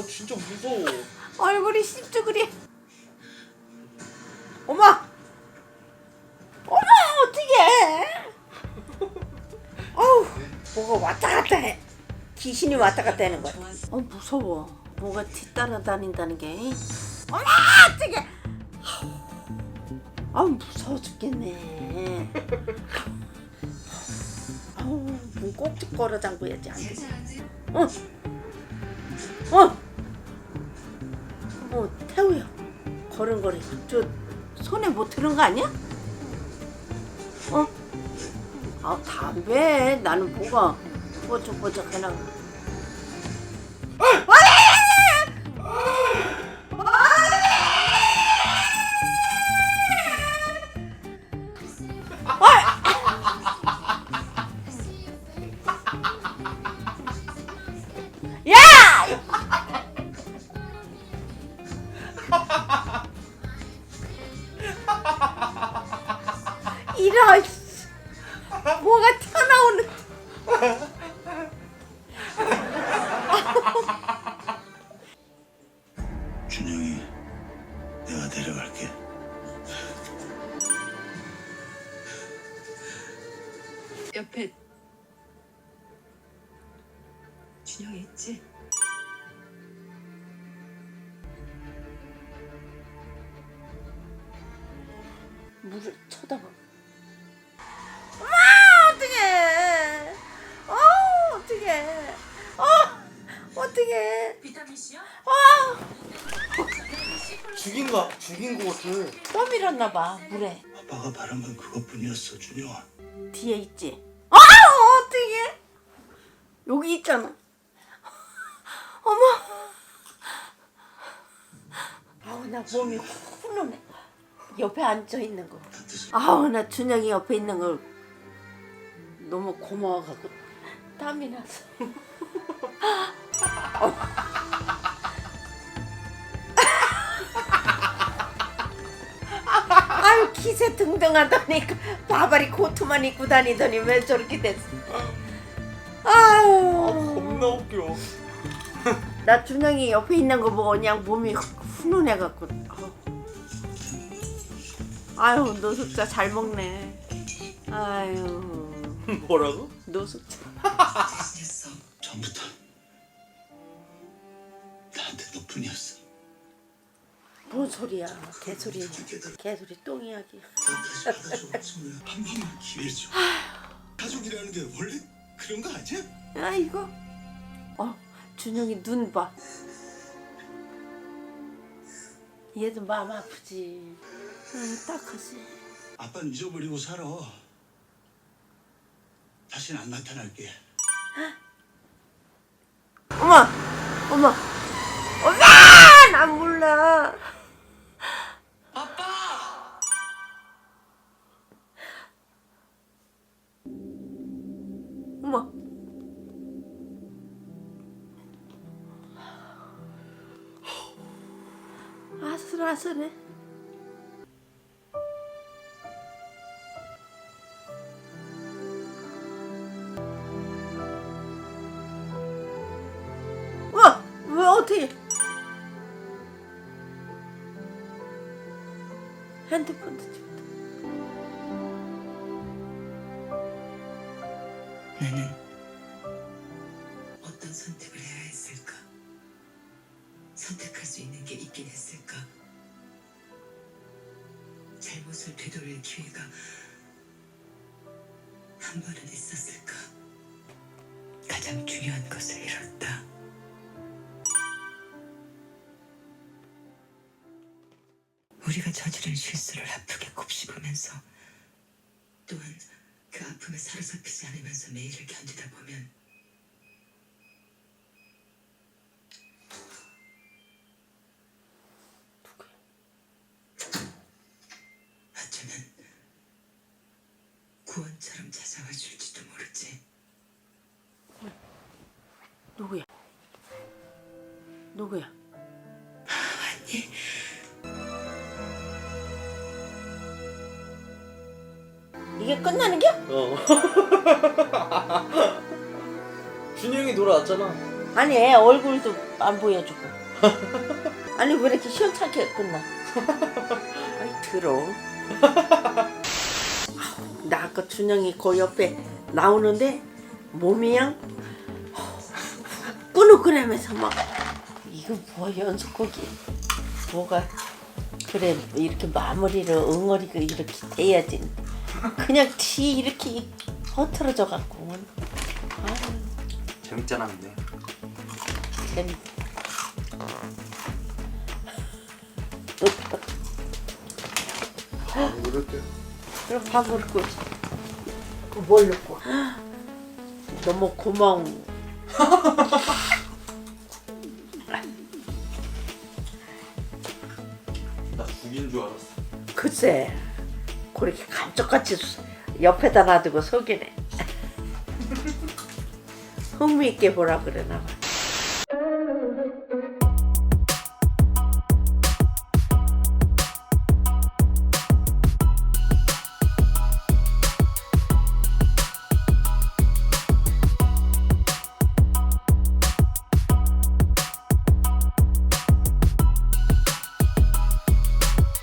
어 진짜 무서워. 얼굴이 씹쭈그리. 어머! 어머, 어떡해! 어우, 뭐가 왔다 갔다 해. 귀신이 왔다 갔다 하는 거야. 어, 무서워. 뭐가 뒤따라 다닌다는 게. 어머, 어떡해! 아우, 무서워 죽겠네. 아우, 문 꼭지 걸어 잠궈야지, 안 돼. 어! 어! 어, 태우야. 걸음걸이. 저 손에 뭐 들은 거 아니야? 어? 아, 담배. 나는 뭐가 뽀짝뽀짝 해나. 옆에 준영이 있지? 물을 쳐다봐. 엄마 어떡해. 어 어떡해. 어 어떡해. 비타민 C요? 어 죽인 거 죽인 거 같아. 떠밀었나 봐 물에. 아빠가 바란 건 그것뿐이었어, 준영아. 뒤에 있지. 여기 있잖아. 어머. 아우 나 몸이 훈훈해. 옆에 앉아 있는 거. 아우 나 준영이 옆에 있는 걸 너무 고마워갖고 땀이 나서. 아유 기세 등등하더니 바바리 코트만 입고 다니더니 왜 저렇게 됐어? 아 아유 겁나 웃겨. 나 준영이 옆에 있는 거 보고 그냥 몸이 훈훈해갖고 아유 노숙자 잘 먹네 아유 뭐라고? 노숙자. 전부터 나한테 너뿐이었어. 뭔 소리야 개소리 개소리 똥이야기. 한 번만 기회를 줘. 가족이라는 게 원래 그런 거 아니야? 아 이거. 어 준영이 눈 봐. 얘도 마음 아프지. 응, 딱하지. 아빠는 잊어버리고 살아. 다신 안 나타날게. 어머 어머 엄마! 난 몰라 아슬아슬해. 와, 왜 어떻게? 핸드폰도 찍었다 나는 어떤 선택을 해야 했을까? 선택할 수 있는 게 있긴 했을까? 잘못을 되돌릴 기회가 한 번은 있었을까? 가장 중요한 것을 잃었다. 우리가 저지른 실수를 아프게 곱씹으면서 또한 그 아픔에 사로잡히지 않으면서 매일을 견디다 보면 구원처럼 찾아와 줄지도 모르지. 누구야? 누구야? 아니, 이게 끝나는 겨? 어. 준영이 돌아왔잖아. 아니 애 얼굴도 안 보여주고 아니 왜 이렇게 시원찮게 끝나 아이 들어 나 아까 준영이 그 옆에 나오는데 몸이 양 꾸룩꾸룩하면서 막 이거 뭐야 연속곡이? 뭐가 그래 이렇게 마무리를 응어리가 이렇게 돼야지. 그냥 티 이렇게 허틀어져 갖고. 재밌잖아 근데. 재밌. 아 그럴게 그럼 밥 먹고 그뭘 넣고? 너무 고마워 나 죽인 줄 알았어. 글쎄 그렇게 감쪽같이 수- 옆에다 놔두고 속이네. 흥미있게 보라 그러나 봐